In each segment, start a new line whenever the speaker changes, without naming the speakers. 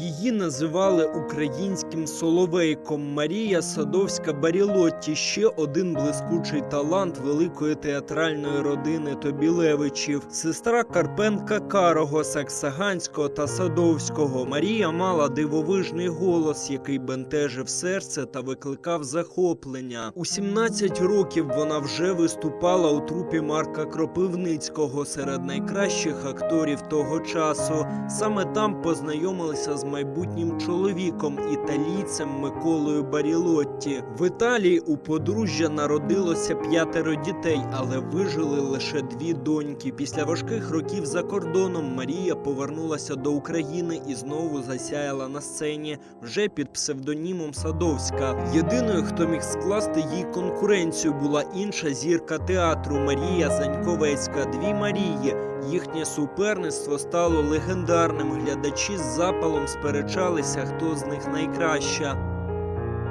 Її називали українським соловейком Марія Садовська Барілотті, ще один блискучий талант великої театральної родини Тобілевичів, сестра Карпенка Карого, Саксаганського та Садовського. Марія мала дивовижний голос, який бентежив серце та викликав захоплення. У 17 років вона вже виступала у трупі Марка Кропивницького серед найкращих акторів того часу. Саме там познайомилися з майбутнім чоловіком, італійцем Миколою Барілотті. В Італії у подружжя народилося п'ятеро дітей, але вижили лише дві доньки. Після важких років за кордоном Марія повернулася до України і знову засяяла на сцені вже під псевдонімом Садовська. Єдиною, хто міг скласти їй конкуренцію, була інша зірка театру Марія Заньковецька. Дві Марії. Їхнє суперництво стало легендарним. Глядачі з запалом сперечалися, хто з них найкраща.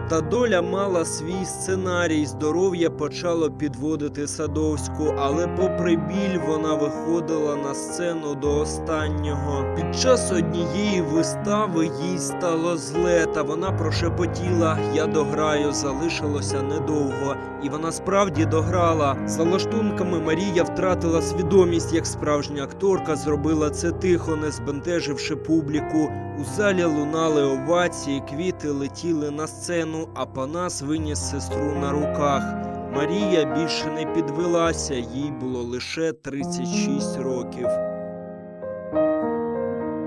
Та доля мала свій сценарій. Здоров'я почало підводити Садовську, але попри біль вона виходила на сцену до останнього. Під час однієї вистави їй стало зле, та вона прошепотіла: Я дограю, залишилося недовго. І вона справді дограла. За лаштунками Марія втратила свідомість, як справжня акторка зробила це тихо, не збентеживши публіку. У залі лунали овації, квіти летіли на сцену, рану, а Панас виніс сестру на руках. Марія більше не підвелася, їй було лише 36 років.